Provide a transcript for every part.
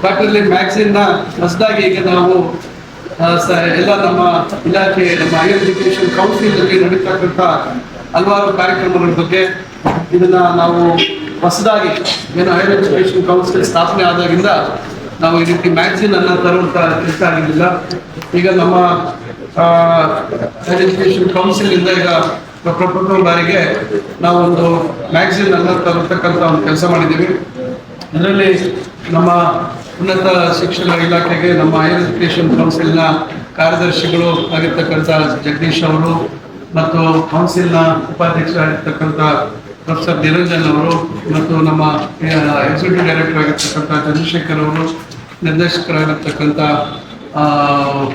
Quarterly ನ ಹೊಸದಾಗಿ ಈಗ ನಾವು ಎಲ್ಲ ನಮ್ಮ ಇಲಾಖೆ, ನಮ್ಮ ಹೈಯರ್ ಎಜುಕೇಶನ್ ಕೌನ್ಸಿಲ್ ಅಲ್ಲಿ ನಡೀತಕ್ಕಂಥ ಹಲವಾರು ಕಾರ್ಯಕ್ರಮಗಳ ಬಗ್ಗೆ ಇದನ್ನ ನಾವು ಹೊಸದಾಗಿ ಏನು ಹೈಯರ್ ಎಜುಕೇಶನ್ ಕೌನ್ಸಿಲ್ ಸ್ಥಾಪನೆ ಆದಾಗಿಂದ ನಾವು ಈ ರೀತಿ ಮ್ಯಾಗ್ಝಿನ್ ಅನ್ನ ತರುವಂತ ಕೆಲಸ ಆಗಿರಲಿಲ್ಲ ಈಗ ನಮ್ಮ ಹೈಯರ್ ಎಜುಕೇಶನ್ ಕೌನ್ಸಿಲ್ ಇಂದ ಈಗ ಪ್ರಪ್ರಥಮ ಬಾರಿಗೆ ನಾವೊಂದು ಮ್ಯಾಗ್ಝಿನ್ ಅನ್ನ ತರತಕ್ಕಂಥ ಒಂದು ಕೆಲಸ ಮಾಡಿದ್ದೀವಿ. ಇದರಲ್ಲಿ ನಮ್ಮ ಉನ್ನತ ಶಿಕ್ಷಣ ಇಲಾಖೆಗೆ ನಮ್ಮ ಹೈಯರ್ ಎಜುಕೇಶನ್ ಕೌನ್ಸಿಲ್ನ ಕಾರ್ಯದರ್ಶಿಗಳು ಆಗಿರ್ತಕ್ಕಂಥ ಜಗದೀಶ್ ಅವರು ಮತ್ತು ಕೌನ್ಸಿಲ್ನ ಉಪಾಧ್ಯಕ್ಷರಾಗಿರ್ತಕ್ಕಂಥ ಪ್ರೊಫೆಸರ್ ನಿರಂಜನ್ ಅವರು ಮತ್ತು ನಮ್ಮ ಎಕ್ಸಿಕ್ಯೂಟಿವ್ ಡೈರೆಕ್ಟರ್ ಆಗಿರ್ತಕ್ಕಂಥ ಚಂದ್ರಶೇಖರ್ ಅವರು, ನಿರ್ದೇಶಕರಾಗಿರ್ತಕ್ಕಂಥ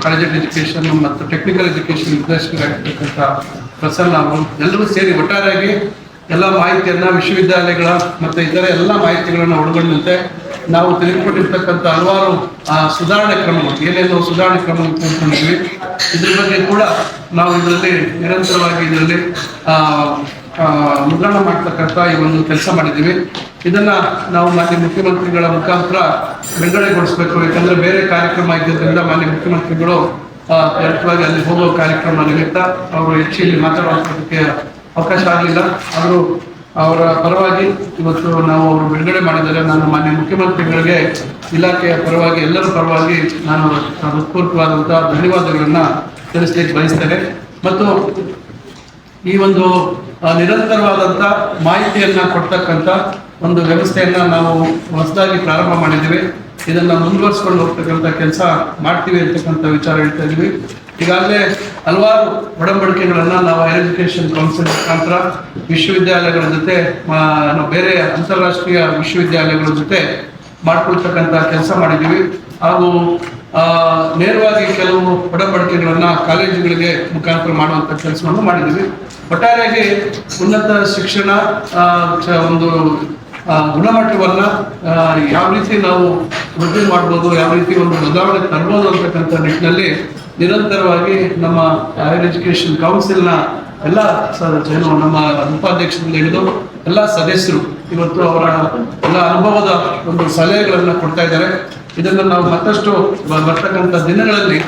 ಕಾಲೇಜ್ ಎಜುಕೇಶನ್ ಮತ್ತು ಟೆಕ್ನಿಕಲ್ ಎಜುಕೇಷನ್ ನಿರ್ದೇಶಕರಾಗಿರ್ತಕ್ಕಂಥ ಪ್ರಸನ್ನ ಅವರು, ಎಲ್ಲರೂ ಸೇರಿ ಒಟ್ಟಾರೆಯಾಗಿ ಎಲ್ಲ ಮಾಹಿತಿಯನ್ನು ವಿಶ್ವವಿದ್ಯಾಲಯಗಳ ಮತ್ತು ಇತರ ಎಲ್ಲ ಮಾಹಿತಿಗಳನ್ನು ಒಳಗೊಂಡಂತೆ ನಾವು ತೆಗೆದುಕೊಂಡಿರ್ತಕ್ಕಂಥ ಹಲವಾರು ಸುಧಾರಣೆ ಕ್ರಮಗಳು ಏನೇನು ಸುಧಾರಣೆ ಕ್ರಮಗಳು ತೆಗೆದುಕೊಂಡಿದ್ವಿ ಇದ್ರ ಬಗ್ಗೆ ಕೂಡ ನಾವು ಇದರಲ್ಲಿ ನಿರಂತರವಾಗಿ ಇದರಲ್ಲಿ ಮುದ್ರಣ ಮಾಡ್ತಕ್ಕಂಥ ಈ ಒಂದು ಕೆಲಸ ಮಾಡಿದ್ದೀವಿ. ಇದನ್ನ ನಾವು ಮಾನ್ಯ ಮುಖ್ಯಮಂತ್ರಿಗಳ ಮುಖಾಂತರ ಬಿಡುಗಡೆಗೊಳಿಸಬೇಕು ಯಾಕಂದ್ರೆ ಬೇರೆ ಕಾರ್ಯಕ್ರಮ ಇದ್ದಿದ್ದರಿಂದ ಮಾನ್ಯ ಮುಖ್ಯಮಂತ್ರಿಗಳು ತ್ವರಿತವಾಗಿ ಅಲ್ಲಿ ಹೋಗೋ ಕಾರ್ಯಕ್ರಮ ನಿಮಿತ್ತ ಅವರು ಹೆಚ್ಚು ಇಲ್ಲಿ ಅವಕಾಶ ಆಗಲಿಲ್ಲ. ಅವರು ಅವರ ಪರವಾಗಿ ಇವತ್ತು ನಾವು ಅವರು ಬಿಡುಗಡೆ ಮಾಡಿದರೆ ನಾನು ಮಾನ್ಯ ಮುಖ್ಯಮಂತ್ರಿಗಳಿಗೆ ಇಲಾಖೆಯ ಪರವಾಗಿ, ಎಲ್ಲರ ಪರವಾಗಿ ನಾನು ಹೃತ್ಪೂರ್ವಕವಾದಂತಹ ಧನ್ಯವಾದಗಳನ್ನ ತಿಳಿಸ್ಲಿಕ್ಕೆ ಬಯಸ್ತೇನೆ. ಮತ್ತು ಈ ಒಂದು ನಿರಂತರವಾದಂಥ ಮಾಹಿತಿಯನ್ನು ಕೊಡ್ತಕ್ಕಂಥ ಒಂದು ವ್ಯವಸ್ಥೆಯನ್ನು ನಾವು ಹೊಸದಾಗಿ ಪ್ರಾರಂಭ ಮಾಡಿದ್ದೀವಿ. ಇದನ್ನು ಮುಂದುವರಿಸ್ಕೊಂಡು ಹೋಗ್ತಕ್ಕಂಥ ಕೆಲಸ ಮಾಡ್ತೀವಿ ಅಂತಕ್ಕಂಥ ವಿಚಾರ ಹೇಳ್ತಾ ಇದ್ವಿ ಈಗಾಗಲೇ ಹಲವಾರು ಒಡಂಬಡಿಕೆಗಳನ್ನು ನಾವು ಹೈಯರ್ ಎಜುಕೇಶನ್ ಕೌನ್ಸಿಲ್ ಮುಖಾಂತರ ವಿಶ್ವವಿದ್ಯಾಲಯಗಳ ಜೊತೆ ನಾವು ಬೇರೆ ಅಂತಾರಾಷ್ಟ್ರೀಯ ವಿಶ್ವವಿದ್ಯಾಲಯಗಳ ಜೊತೆ ಮಾಡ್ಕೊಳ್ತಕ್ಕಂಥ ಕೆಲಸ ಮಾಡಿದ್ದೀವಿ. ಹಾಗೂ ನೇರವಾಗಿ ಕೆಲವು ಒಡಂಬಡಿಕೆಗಳನ್ನು ಕಾಲೇಜುಗಳಿಗೆ ಮುಖಾಂತರ ಮಾಡುವಂಥ ಕೆಲಸವನ್ನು ಮಾಡಿದ್ದೀವಿ. ಒಟ್ಟಾರೆಯಾಗಿ ಉನ್ನತ ಶಿಕ್ಷಣ ಒಂದು ಗುಣಮಟ್ಟವನ್ನು ಯಾವ ರೀತಿ ನಾವು ವೃದ್ಧಿ ಮಾಡ್ಬೋದು, ಯಾವ ರೀತಿ ಒಂದು ಬದಲಾವಣೆ ತರ್ಬೋದು ಅಂತಕ್ಕಂಥ ನಿಟ್ಟಿನಲ್ಲಿ ನಿರಂತರವಾಗಿ ನಮ್ಮ ಹೈಯರ್ ಎಜುಕೇಶನ್ ಕೌನ್ಸಿಲ್ನ ಎಲ್ಲ ಏನು ನಮ್ಮ ಉಪಾಧ್ಯಕ್ಷರಿಂದ ಹಿಡಿದು ಎಲ್ಲ ಸದಸ್ಯರು ಇವತ್ತು ಅವರ ಎಲ್ಲ ಅನುಭವದ ಒಂದು ಸಲಹೆಗಳನ್ನು ಕೊಡ್ತಾ ಇದ್ದಾರೆ. ಇದನ್ನು ನಾವು ಮತ್ತಷ್ಟು ಬರ್ತಕ್ಕಂಥ ದಿನಗಳಲ್ಲಿ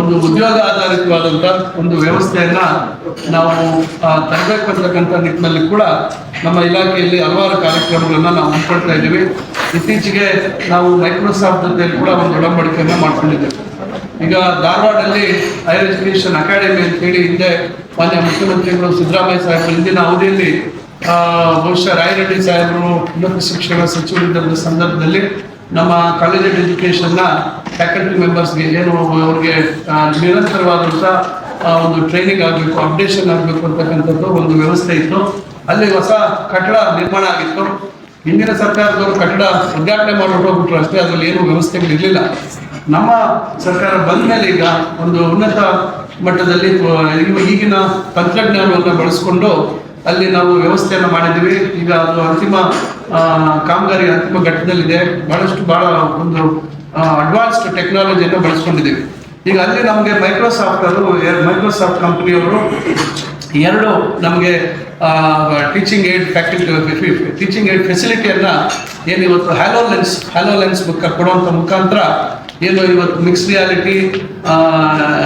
ಒಂದು ಉದ್ಯೋಗ ಆಧಾರಿತವಾದಂಥ ಒಂದು ವ್ಯವಸ್ಥೆಯನ್ನ ನಾವು ತರಬೇಕು ಅಂತಕ್ಕಂಥ ನಿಟ್ಟಿನಲ್ಲಿ ಕೂಡ ನಮ್ಮ ಇಲಾಖೆಯಲ್ಲಿ ಹಲವಾರು ಕಾರ್ಯಕ್ರಮಗಳನ್ನ ನಾವು ಹಮ್ಮಿಕೊಳ್ತಾ ಇದ್ದೀವಿ. ಇತ್ತೀಚೆಗೆ ನಾವು ಮೈಕ್ರೋಸಾಫ್ಟ್ ಜೊತೆಯಲ್ಲಿ ಕೂಡ ಒಂದು ಒಡಂಬಡಿಕೆಯನ್ನು ಮಾಡ್ಕೊಂಡಿದ್ದೇವೆ. ಈಗ ಧಾರವಾಡಲ್ಲಿ ಹೈಯರ್ ಎಜುಕೇಶನ್ ಅಕಾಡೆಮಿ ಅಂತೇಳಿ ಹಿಂದೆ ಮಾನ್ಯ ಮುಖ್ಯಮಂತ್ರಿಗಳು ಸಿದ್ದರಾಮಯ್ಯ ಸಾಹೇಬರು, ಹಿಂದಿನ ಅವಧಿಯಲ್ಲಿ ಬಹುಶಃ ರಾಯರೆಡ್ಡಿ ಸಾಹೇಬರು ಉನ್ನತ ಶಿಕ್ಷಣ ಸಚಿವರಿದ್ದ ಸಂದರ್ಭದಲ್ಲಿ ನಮ್ಮ ಕಾಲೇಜ್ ಎಜುಕೇಶನ್ನ ಫ್ಯಾಕಲ್ಟಿ ಮೆಂಬರ್ಸ್ಗೆ ಏನು ಅವ್ರಿಗೆ ನಿರಂತರವಾದಂಥ ಒಂದು ಟ್ರೈನಿಂಗ್ ಆಗಬೇಕು ಅಪ್ಡೇಷನ್ ಆಗಬೇಕು ಅಂತಕ್ಕಂಥದ್ದು ಒಂದು ವ್ಯವಸ್ಥೆ ಇತ್ತು. ಅಲ್ಲಿ ಹೊಸ ಕಟ್ಟಡ ನಿರ್ಮಾಣ ಆಗಿತ್ತು. ಹಿಂದಿನ ಸರ್ಕಾರದವರು ಕಟ್ಟಡ ಉದ್ಘಾಟನೆ ಮಾಡಿಬಿಟ್ಟು ಹೋಗ್ಬಿಟ್ರು ಅಷ್ಟೇ, ಅದರಲ್ಲಿ ಏನು ವ್ಯವಸ್ಥೆಗಳು ಇರಲಿಲ್ಲ ನಮ್ಮ ಸರ್ಕಾರ ಬಂದ ಮೇಲೆ ಈಗ ಒಂದು ಉನ್ನತ ಮಟ್ಟದಲ್ಲಿ ಈಗಿನ ತಂತ್ರಜ್ಞಾನವನ್ನು ಬಳಸಿಕೊಂಡು ಅಲ್ಲಿ ನಾವು ವ್ಯವಸ್ಥೆಯನ್ನು ಮಾಡಿದ್ದೀವಿ. ಈಗ ಅದು ಅಂತಿಮ ಕಾಮಗಾರಿ ಅಂತಿಮ ಘಟ್ಟದಲ್ಲಿದೆ. ಬಹಳಷ್ಟು ಬಹಳ ಒಂದು ಅಡ್ವಾನ್ಸ್ಡ್ ಟೆಕ್ನಾಲಜಿಯನ್ನು ಬಳಸ್ಕೊಂಡಿದ್ದೀವಿ. ಈಗ ಅಲ್ಲಿ ನಮಗೆ ಮೈಕ್ರೋಸಾಫ್ಟ್ ಅವರು ಮೈಕ್ರೋಸಾಫ್ಟ್ ಕಂಪ್ನಿಯವರು ಎರಡು ನಮಗೆ teaching aid faculty teaching aid ಫೆಸಿಲಿಟಿಯನ್ನು ಏನು ಇವತ್ತು HoloLens HoloLens book ಕೊಡುವಂಥ ಮುಖಾಂತರ ಏನು ಇವತ್ತು ಮಿಕ್ಸ್ ರಿಯಾಲಿಟಿ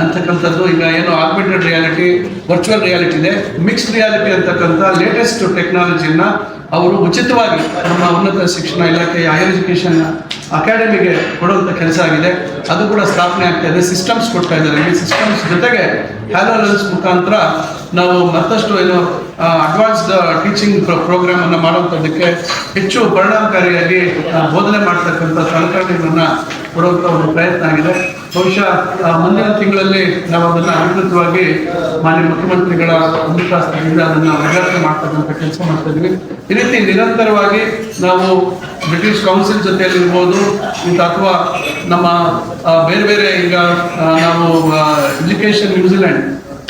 ಅಂತಕ್ಕಂಥದ್ದು, ಈಗ ಏನು ಆಗ್ಮೆಂಟೆಡ್ ರಿಯಾಲಿಟಿ ವರ್ಚುವಲ್ ರಿಯಾಲಿಟಿ ಇದೆ. ಮಿಕ್ಸ್ ರಿಯಾಲಿಟಿ ಅಂತಕ್ಕಂಥ ಲೇಟೆಸ್ಟ್ ಟೆಕ್ನಾಲಜಿನ ಅವರು ಉಚಿತವಾಗಿ ನಮ್ಮ ಉನ್ನತ ಶಿಕ್ಷಣ ಇಲಾಖೆ ಹೈಯರ್ ಎಜುಕೇಶನ್ ಅಕಾಡೆಮಿಗೆ ಕೊಡುವಂಥ ಕೆಲಸ ಆಗಿದೆ. ಅದು ಕೂಡ ಸ್ಥಾಪನೆ ಆಗ್ತಾ ಇದೆ. ಸಿಸ್ಟಮ್ಸ್ ಕೊಡ್ತಾ ಇದ್ದಾರೆ. ಸಿಸ್ಟಮ್ಸ್ ಜೊತೆಗೆ ಹ್ಯಾಲೋ ಮುಖಾಂತರ ನಾವು ಮತ್ತಷ್ಟು ಏನು ಅಡ್ವಾನ್ಸ್ಡ್ ಟೀಚಿಂಗ್ ಪ್ರೋಗ್ರಾಮ್ ಅನ್ನು ಮಾಡುವಂಥದ್ದಕ್ಕೆ ಹೆಚ್ಚು ಪರಿಣಾಮಕಾರಿಯಾಗಿ ಬೋಧನೆ ಮಾಡ್ತಕ್ಕಂಥ ಸಲಕರಣೆಗಳನ್ನು ಕೊಡುವಂಥ ಒಂದು ಪ್ರಯತ್ನ ಆಗಿದೆ. ಬಹುಶಃ ಮುಂದಿನ ತಿಂಗಳಲ್ಲಿ ನಾವು ಅದನ್ನು ಅಧಿಕೃತವಾಗಿ ಮಾನ್ಯ ಮುಖ್ಯಮಂತ್ರಿಗಳ ಅನುಶಾಸನದಿಂದ ಅದನ್ನು ಉದ್ಘಾಟನೆ ಮಾಡ್ತಕ್ಕಂಥ ಕೆಲಸ ಮಾಡ್ತಾ ಇದ್ವಿ ಈ ರೀತಿ ನಿರಂತರವಾಗಿ ನಾವು ಬ್ರಿಟಿಷ್ ಕೌನ್ಸಿಲ್ ಜೊತೆಯಲ್ಲಿರ್ಬೋದು ಇಂಥ ಅಥವಾ ನಮ್ಮ ಬೇರೆ ಬೇರೆ ಈಗ ನಾವು ಎಜುಕೇಷನ್ ನ್ಯೂಜಿಲೆಂಡ್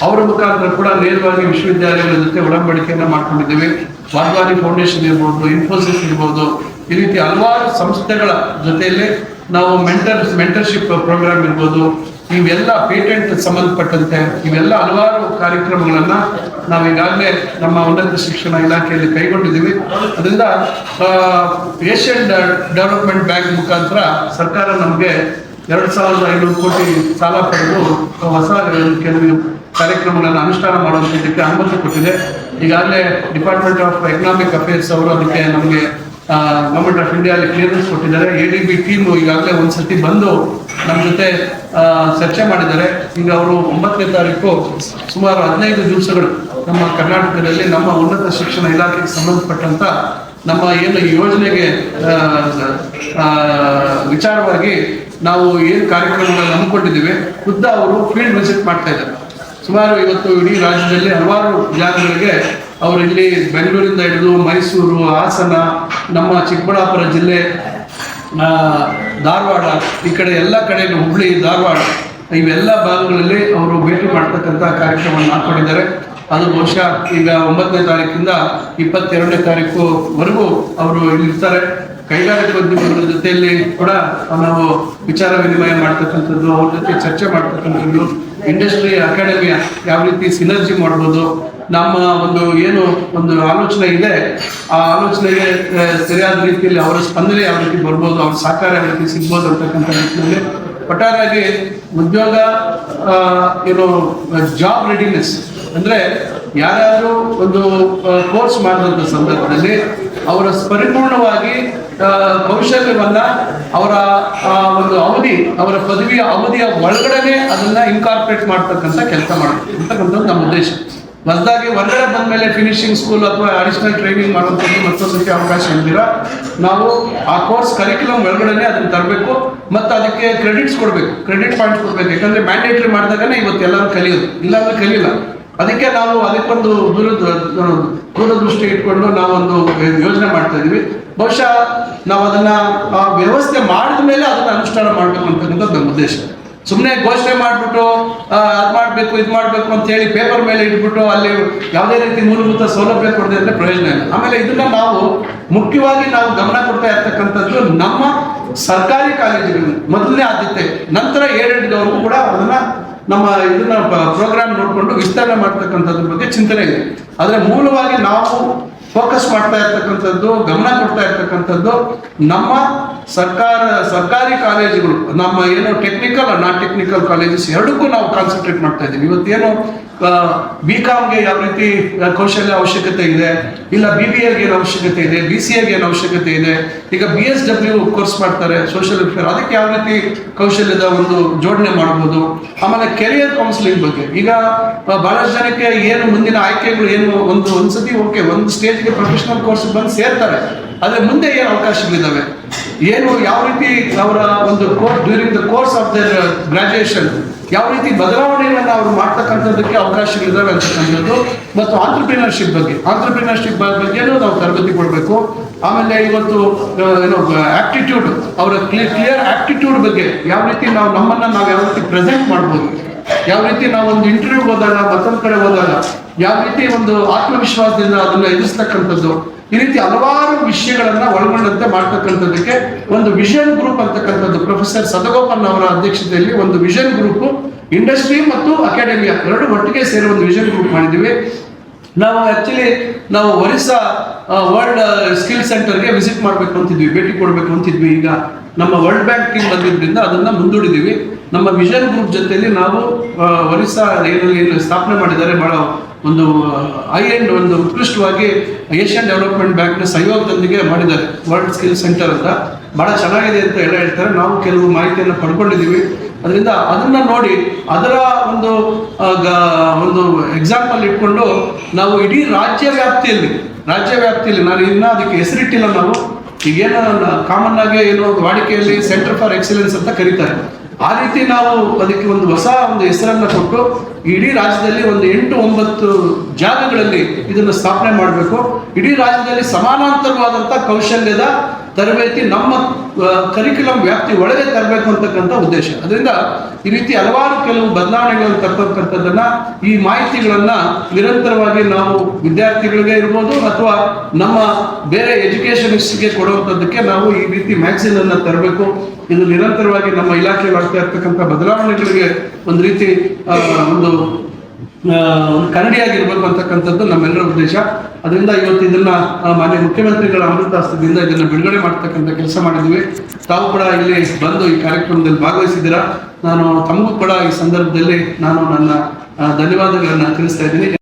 ಅವರ ಮುಖಾಂತರ ಕೂಡ ನೇರವಾಗಿ ವಿಶ್ವವಿದ್ಯಾಲಯಗಳ ಜೊತೆ ಒಡಂಬಡಿಕೆಯನ್ನ ಮಾಡ್ಕೊಂಡಿದ್ದೀವಿ. ವಾದ್ವಾನಿ ಫೌಂಡೇಶನ್ ಇರ್ಬೋದು, ಇನ್ಫೋಸಿಸ್ ಇರ್ಬೋದು, ಈ ರೀತಿ ಹಲವಾರು ಸಂಸ್ಥೆಗಳ ಜೊತೆಯಲ್ಲಿ ನಾವು ಮೆಂಟರ್, ಮೆಂಟರ್ಶಿಪ್ ಪ್ರೋಗ್ರಾಮ್ ಇರ್ಬೋದು, ಇವೆಲ್ಲ ಪೇಟೆಂಟ್ ಸಂಬಂಧಪಟ್ಟಂತೆ ಇವೆಲ್ಲ ಹಲವಾರು ಕಾರ್ಯಕ್ರಮಗಳನ್ನ ನಾವು ಈಗಾಗಲೇ ನಮ್ಮ ಉನ್ನತ ಶಿಕ್ಷಣ ಇಲಾಖೆಯಲ್ಲಿ ಕೈಗೊಂಡಿದ್ದೀವಿ. ಅದರಿಂದ ಏಷ್ಯನ್ ಡೆವಲಪ್ಮೆಂಟ್ ಬ್ಯಾಂಕ್ ಮುಖಾಂತರ ಸರ್ಕಾರ ನಮಗೆ ಎರಡು ಸಾವಿರದ ಐನೂರು ಕೋಟಿ ಸಾಲ ಪಡೆದು ಹೊಸ ಕೆಲವು ಕಾರ್ಯಕ್ರಮಗಳನ್ನು ಅನುಷ್ಠಾನ ಮಾಡುವಂಥದ್ದಕ್ಕೆ ಅನುಮತಿ ಕೊಟ್ಟಿದೆ. ಈಗಾಗಲೇ ಡಿಪಾರ್ಟ್ಮೆಂಟ್ ಆಫ್ ಎಕನಾಮಿಕ್ ಅಫೇರ್ಸ್ ಅವರು ಅದಕ್ಕೆ ನಮಗೆ ಗವರ್ಮೆಂಟ್ ಆಫ್ ಇಂಡಿಯಾದಲ್ಲಿ ಕ್ಲಿಯರೆನ್ಸ್ ಕೊಟ್ಟಿದ್ದಾರೆ. ಎ ಡಿ ಬಿ ಟೀಮ್ ಈಗಾಗಲೇ ಒಂದ್ಸತಿ ಬಂದು ನಮ್ಮ ಜೊತೆ ಚರ್ಚೆ ಮಾಡಿದ್ದಾರೆ. ಈಗ ಅವರು ಒಂಬತ್ತನೇ ತಾರೀಕು ಸುಮಾರು ಹದಿನೈದು ದಿವಸಗಳು ನಮ್ಮ ಕರ್ನಾಟಕದಲ್ಲಿ ನಮ್ಮ ಉನ್ನತ ಶಿಕ್ಷಣ ಇಲಾಖೆಗೆ ಸಂಬಂಧಪಟ್ಟಂತ ನಮ್ಮ ಏನು ಯೋಜನೆಗೆ ವಿಚಾರವಾಗಿ ನಾವು ಏನು ಕಾರ್ಯಕ್ರಮಗಳನ್ನು ಹಮ್ಮಿಕೊಂಡಿದ್ದೀವಿ, ಖುದ್ದ ಅವರು ಫೀಲ್ಡ್ ವಿಸಿಟ್ ಮಾಡ್ತಾ ಇದ್ದಾರೆ. ಸುಮಾರು ಇವತ್ತು ಇಡೀ ರಾಜ್ಯದಲ್ಲಿ ಹಲವಾರು ಜಾಗಗಳಿಗೆ ಅವರು ಇಲ್ಲಿ ಬೆಂಗಳೂರಿಂದ ಹಿಡಿದು ಮೈಸೂರು, ಹಾಸನ, ನಮ್ಮ ಚಿಕ್ಕಬಳ್ಳಾಪುರ ಜಿಲ್ಲೆ ಧಾರವಾಡ, ಈ ಕಡೆ ಎಲ್ಲ ಕಡೆ ಹುಬ್ಳಿ, ಧಾರವಾಡ, ಇವೆಲ್ಲ ಭಾಗಗಳಲ್ಲಿ ಅವರು ಭೇಟಿ ಮಾಡ್ತಕ್ಕಂಥ ಕಾರ್ಯಕ್ರಮವನ್ನು ಹಾಕೊಂಡಿದ್ದಾರೆ. ಅದು ಬಹುಶಃ ಈಗ ಒಂಬತ್ತನೇ ತಾರೀಕಿಂದ ಇಪ್ಪತ್ತೆರಡನೇ ತಾರೀಕುವರೆಗೂ ಅವರು ಇಲ್ಲಿರ್ತಾರೆ. ಕೈಗಾರಿಕೋದ್ಯಮಿಗಳ ಜೊತೆಯಲ್ಲಿ ಕೂಡ ನಾವು ವಿಚಾರ ವಿನಿಮಯ ಮಾಡ್ತಕ್ಕಂಥದ್ದು, ಅವ್ರ ಜೊತೆ ಚರ್ಚೆ ಮಾಡ್ತಕ್ಕಂಥದ್ದು ಇಂಡಸ್ಟ್ರಿ ಅಕಾಡೆಮಿಯ ಯಾವ ರೀತಿ ಸಿನರ್ಜಿ ಮಾಡ್ಬೋದು, ನಮ್ಮ ಒಂದು ಏನು ಒಂದು ಆಲೋಚನೆ ಇದೆ, ಆ ಆಲೋಚನೆಗೆ ಸರಿಯಾದ ರೀತಿಯಲ್ಲಿ ಅವರ ಸ್ಪಂದನೆ ಯಾವ ರೀತಿ ಬರ್ಬೋದು, ಅವ್ರ ಸಹಕಾರ ಯಾವ ರೀತಿ ಸಿಗ್ಬೋದು ಅಂತಕ್ಕಂಥ ನಿಟ್ಟಿನಲ್ಲಿ ಒಟ್ಟಾರೆಯಾಗಿ ಉದ್ಯೋಗ ಏನು ಜಾಬ್ ರೆಡಿನೆಸ್ ಅಂದರೆ ಯಾರಾದರೂ ಒಂದು ಕೋರ್ಸ್ ಮಾಡಿದಂಥ ಸಂದರ್ಭದಲ್ಲಿ ಅವರ ಪರಿಪೂರ್ಣವಾಗಿ ಆ, ಕೌಶಲ್ಯವನ್ನ ಅವರ ಒಂದು ಅವಧಿ ಅವರ ಪದವಿಯ ಅವಧಿಯ ಒಳಗಡೆ ಅದನ್ನ ಇನ್ಕಾರ್ಪೊರೇಟ್ ಮಾಡ್ತಕ್ಕಂಥ ಕೆಲಸ ಮಾಡಬೇಕು ಅಂತಕ್ಕಂಥದ್ದು ನಮ್ಮ ಉದ್ದೇಶ. ಹೊಸದಾಗಿ ಹೊರಗಡೆ ಬಂದ ಮೇಲೆ ಫಿನಿಶಿಂಗ್ ಸ್ಕೂಲ್ ಅಥವಾ ಅಡಿಷನಲ್ ಟ್ರೈನಿಂಗ್ ಮಾಡುವಂಥದ್ದು ಮತ್ತೊಂದಕ್ಕೆ ಅವಕಾಶ ಇಲ್ಲದಿರ ನಾವು ಆ ಕೋರ್ಸ್ ಕರಿಕ್ಯುಲಮ್ ಒಳಗಡೆ ಅದನ್ನು ತರಬೇಕು ಮತ್ತು ಅದಕ್ಕೆ ಕ್ರೆಡಿಟ್ಸ್ ಕೊಡಬೇಕು. ಕ್ರೆಡಿಟ್ ಪಾಯಿಂಟ್ಸ್ ಕೊಡಬೇಕು. ಯಾಕಂದ್ರೆ ಮ್ಯಾಂಡೇಟ್ರಿ ಮಾಡಿದಾಗನೇ ಇವತ್ತು ಎಲ್ಲರೂ ಕಲಿಯೋದು. ಇಲ್ಲಾಂದ್ರೆ ಕಲಿಯಲ್ಲ ಅದಕ್ಕೆ ನಾವು ಅದಕ್ಕೊಂದು ದೂರ ದೂರದೃಷ್ಟಿ ಇಟ್ಕೊಂಡು ನಾವೊಂದು ಯೋಜನೆ ಮಾಡ್ತಾ ಇದೀವಿ ಬಹುಶಃ ನಾವು ಅದನ್ನ ವ್ಯವಸ್ಥೆ ಮಾಡಿದ ಮೇಲೆ ಅದನ್ನ ಅನುಷ್ಠಾನ ಮಾಡಬೇಕು ನಮ್ಮ ಉದ್ದೇಶ. ಸುಮ್ಮನೆ ಘೋಷಣೆ ಮಾಡಿಬಿಟ್ಟು ಅದು ಮಾಡಬೇಕು, ಇದು ಮಾಡಬೇಕು ಅಂತ ಹೇಳಿ ಪೇಪರ್ ಮೇಲೆ ಇಟ್ಬಿಟ್ಟು ಅಲ್ಲಿ ಯಾವುದೇ ರೀತಿ ಮೂಲಭೂತ ಸೌಲಭ್ಯ ಕೊಡದೆ ಅಂದ್ರೆ ಪ್ರಯೋಜನ ಇಲ್ಲ. ಆಮೇಲೆ ಇದನ್ನ ನಾವು ಮುಖ್ಯವಾಗಿ ನಾವು ಗಮನ ಕೊಡ್ತಾ ಇರ್ತಕ್ಕಂಥದ್ದು ನಮ್ಮ ಸರ್ಕಾರಿ ಕಾಲೇಜುಗಳು. ಮೊದಲನೇ ಆದ್ಯತೆ, ನಂತರ ಏಡೆಡ್ದವ್ರಿಗೂ ಕೂಡ ಅದನ್ನ ನಮ್ಮ ಇದನ್ನ ಪ್ರೋಗ್ರಾಮ್ ನೋಡಿಕೊಂಡು ವಿಸ್ತರಣೆ ಮಾಡ್ತಕ್ಕಂಥದ್ರ ಬಗ್ಗೆ ಚಿಂತನೆ ಇದೆ. ಆದರೆ ಮೂಲವಾಗಿ ನಾವು ಫೋಕಸ್ ಮಾಡ್ತಾ ಇರ್ತಕ್ಕಂಥದ್ದು, ಗಮನ ಕೊಡ್ತಾ ಇರ್ತಕ್ಕಂಥದ್ದು ನಮ್ಮ ಸರ್ಕಾರ, ಸರ್ಕಾರಿ ಕಾಲೇಜುಗಳು, ನಮ್ಮ ಏನು ಟೆಕ್ನಿಕಲ್ ನಾನ್ ಟೆಕ್ನಿಕಲ್ ಕಾಲೇಜಸ್ ಎರಡಕ್ಕೂ ನಾವು ಕಾನ್ಸಂಟ್ರೇಟ್ ಮಾಡ್ತಾ ಇದ್ದೀವಿ. ಇವತ್ತೇನು ಬಿ ಕಾಮ್ಗೆ ಯಾವ ರೀತಿ ಕೌಶಲ್ಯ ಅವಶ್ಯಕತೆ ಇದೆ, ಇಲ್ಲ ಬಿ ಬಿ ಎಲ್ಗೆ ಏನು ಅವಶ್ಯಕತೆ ಇದೆ ಬಿ ಸಿ ಎಗೆ ಏನು ಅವಶ್ಯಕತೆ ಇದೆ ಈಗ ಬಿ ಎಸ್ ಡಬ್ಲ್ಯೂ ಕೋರ್ಸ್ ಮಾಡ್ತಾರೆ ಸೋಷಿಯಲ್ ವೆಲ್ಫೇರ್ ಅದಕ್ಕೆ ಯಾವ ರೀತಿ ಕೌಶಲ್ಯದ ಒಂದು ಜೋಡಣೆ ಮಾಡ್ಬೋದು? ಆಮೇಲೆ ಕೆರಿಯರ್ ಕೌನ್ಸಿಲಿಂಗ್ ಬಗ್ಗೆ. ಈಗ ಬಹಳಷ್ಟು ಜನಕ್ಕೆ ಏನು ಮುಂದಿನ ಆಯ್ಕೆಗಳು ಏನು ಒಂದು ಒಂದ್ಸತಿ ಓಕೆ ಒಂದು ಸ್ಟೇಜ್ಗೆ ಪ್ರೊಫೆಷನಲ್ ಕೋರ್ಸ್ ಬಂದು ಸೇರ್ತಾರೆ. ಆದರೆ ಮುಂದೆ ಏನು ಅವಕಾಶಗಳಿದ್ದಾವೆ ಏನು ಯಾವ ರೀತಿ ಅವರ ಒಂದು course during the course of their graduation ಯಾವ ರೀತಿ ಬದಲಾವಣೆಗಳನ್ನು ಅವ್ರು ಮಾಡ್ತಕ್ಕಂಥದ್ದಕ್ಕೆ ಅವಕಾಶಗಳಿದ್ದಾವೆ ಅಂತಕ್ಕಂಥದ್ದು ಮತ್ತು ಆಂಟ್ರಪ್ರಿನರ್ಶಿಪ್ ಬಗ್ಗೆ. ಆಂಟ್ರಪ್ರಿನರ್ಶಿಪ್ ಬಗ್ಗೆನೂ ನಾವು ತರಬೇತಿ ಕೊಡಬೇಕು. ಆಮೇಲೆ ಇವತ್ತು ಏನೋ ಆಪ್ಟಿಟ್ಯೂಡ್ ಅವರ ಕ್ಲಿಯರ್ ಆಪ್ಟಿಟ್ಯೂಡ್ ಬಗ್ಗೆ ಯಾವ ರೀತಿ ನಾವು ನಮ್ಮನ್ನ ನಾವು ಯಾವ ರೀತಿ ಪ್ರೆಸೆಂಟ್ ಮಾಡ್ಬೋದು? ಯಾವ ರೀತಿ ನಾವು ಒಂದು ಇಂಟರ್ವ್ಯೂ ಹೋದಾಗ ಮತ್ತೊಂದು ಕಡೆ ಹೋದಾಗ ಯಾವ ರೀತಿ ಒಂದು ಆತ್ಮವಿಶ್ವಾಸದಿಂದ ಅದನ್ನ ಎದುರಿಸ್ತಕ್ಕಂಥದ್ದು? ಈ ರೀತಿ ಹಲವಾರು ವಿಷಯಗಳನ್ನ ಒಳಗೊಂಡಂತೆ ಮಾಡ್ತಕ್ಕಂಥದ್ದಕ್ಕೆ ಒಂದು ವಿಷನ್ ಗ್ರೂಪ್ ಅಂತಕ್ಕಂಥದ್ದು. ಪ್ರೊಫೆಸರ್ ಸದಗೋಪನ್ ಅವರ ಅಧ್ಯಕ್ಷತೆಯಲ್ಲಿ ಒಂದು ವಿಷನ್ ಗ್ರೂಪ್ ಇಂಡಸ್ಟ್ರಿ ಮತ್ತು ಅಕಾಡೆಮಿಯಾ ಎರಡು ಒಟ್ಟಿಗೆ ಸೇರಿ ಒಂದು ವಿಷನ್ ಗ್ರೂಪ್ ಮಾಡಿದ್ದೀವಿ. ನಾವು ಆಕ್ಚುಲಿ ನಾವು ಒರಿಸ್ಸಾ ವರ್ಲ್ಡ್ ಸ್ಕಿಲ್ ಸೆಂಟರ್ಗೆ ವಿಸಿಟ್ ಮಾಡಬೇಕು ಅಂತಿದ್ವಿ, ಭೇಟಿ ಕೊಡಬೇಕು ಅಂತಿದ್ವಿ ಈಗ. ನಮ್ಮ ವರ್ಲ್ಡ್ ಬ್ಯಾಂಕ್ ಟೀಮ್ ಬಂದಿದ್ದರಿಂದ ಅದನ್ನು ಮುಂದೂಡಿದ್ದೀವಿ. ನಮ್ಮ ವಿಷನ್ ಗ್ರೂಪ್ ಜೊತೆಯಲ್ಲಿ ನಾವು ಒರಿಸ್ಸಾ ಏನು ಸ್ಥಾಪನೆ ಮಾಡಿದ್ದಾರೆ ಭಾಳ ಒಂದು ಐ ಎಂಡ್ ಒಂದು ಉತ್ಕೃಷ್ಟವಾಗಿ ಏಷ್ಯನ್ ಡೆವಲಪ್ಮೆಂಟ್ ಬ್ಯಾಂಕ್ನ ಸಹಯೋಗದೊಂದಿಗೆ ಮಾಡಿದ್ದಾರೆ. ವರ್ಲ್ಡ್ ಸ್ಕಿಲ್ ಸೆಂಟರ್ ಅಂತ. ಭಾಳ ಚೆನ್ನಾಗಿದೆ ಅಂತ ಎಲ್ಲ ಹೇಳ್ತಾರೆ. ನಾವು ಕೆಲವು ಮಾಹಿತಿಯನ್ನು ಪಡ್ಕೊಂಡಿದ್ದೀವಿ. ಅದರಿಂದ ಅದನ್ನು ನೋಡಿ, ಅದರ ಒಂದು ಒಂದು ಎಕ್ಸಾಂಪಲ್ ಇಟ್ಕೊಂಡು ನಾವು ಇಡೀ ರಾಜ್ಯ ವ್ಯಾಪ್ತಿಯಲ್ಲಿ ರಾಜ್ಯ ವ್ಯಾಪ್ತಿಯಲ್ಲಿ ನಾನು ಇನ್ನೂ ಅದಕ್ಕೆ ಹೆಸರಿಟ್ಟಿಲ್ಲ ನಾವು. ಈಗೇನು ಕಾಮನ್ ಆಗಿ ಒಂದು ವಾಡಿಕೆಯಲ್ಲಿ ಸೆಂಟರ್ ಫಾರ್ ಎಕ್ಸಲೆನ್ಸ್ ಅಂತ ಕರೀತಾರೆ. ಆ ರೀತಿ ನಾವು ಅದಕ್ಕೆ ಒಂದು ಹೊಸ ಒಂದು ಹೆಸರನ್ನ ಕೊಟ್ಟು ಇಡೀ ರಾಜ್ಯದಲ್ಲಿ ಒಂದು ಎಂಟು ಒಂಬತ್ತು ಜಾಗಗಳಲ್ಲಿ ಇದನ್ನು ಸ್ಥಾಪನೆ ಮಾಡಬೇಕು. ಇಡೀ ರಾಜ್ಯದಲ್ಲಿ ಸಮಾನಾಂತರವಾದಂಥ ಕೌಶಲ್ಯದ ತರಬೇತಿ, ನಮ್ಮ ಕರಿಕ್ಯುಲಮ್ ವ್ಯಾಪ್ತಿ ಒಳಗೆ ತರಬೇಕು ಅಂತಕ್ಕಂಥ ಉದ್ದೇಶ. ಅದರಿಂದ ಈ ರೀತಿ ಹಲವಾರು ಕೆಲವು ಬದಲಾವಣೆಗಳನ್ನು ತರ್ತಕ್ಕಂಥದ್ದನ್ನ ಈ ಮಾಹಿತಿಗಳನ್ನ ನಿರಂತರವಾಗಿ ನಾವು ವಿದ್ಯಾರ್ಥಿಗಳಿಗೆ ಇರ್ಬೋದು ಅಥವಾ ನಮ್ಮ ಬೇರೆ ಎಜುಕೇಶನಿಸ್ಟ್ಗೆ ಕೊಡುವಂಥದ್ದಕ್ಕೆ ನಾವು ಈ ರೀತಿ ಮ್ಯಾಗ್ಝಿನ್ ಅನ್ನ ತರಬೇಕು. ಇದು ನಿರಂತರವಾಗಿ ನಮ್ಮ ಆಗ್ತಾ ಇರ್ತಕ್ಕಂಥ ಬದಲಾವಣೆಗಳಿಗೆ ಒಂದು ರೀತಿ ಒಂದು ಒಂದು ಕನ್ನಡಿಯಾಗಿರ್ಬೇಕು ಅಂತಕ್ಕಂಥದ್ದು ನಮ್ಮೆಲ್ಲರ ಉದ್ದೇಶ. ಅದರಿಂದ ಇವತ್ತು ಇದನ್ನ ಮಾನ್ಯ ಮುಖ್ಯಮಂತ್ರಿಗಳ ಅಮೃತಾಸ್ತ್ರದಿಂದ ಇದನ್ನ ಬಿಡುಗಡೆ ಮಾಡ್ತಕ್ಕಂಥ ಕೆಲಸ ಮಾಡಿದ್ವಿ. ತಾವು ಕೂಡ ಇಲ್ಲಿ ಬಂದು ಈ ಕಾರ್ಯಕ್ರಮದಲ್ಲಿ ಭಾಗವಹಿಸಿದ್ದೀರಾ. ನಾನು ತಮಗೂ ಕೂಡ ಈ ಸಂದರ್ಭದಲ್ಲಿ ನಾನು ನನ್ನ ಧನ್ಯವಾದಗಳನ್ನ ತಿಳಿಸ್ತಾ ಇದ್ದೀನಿ.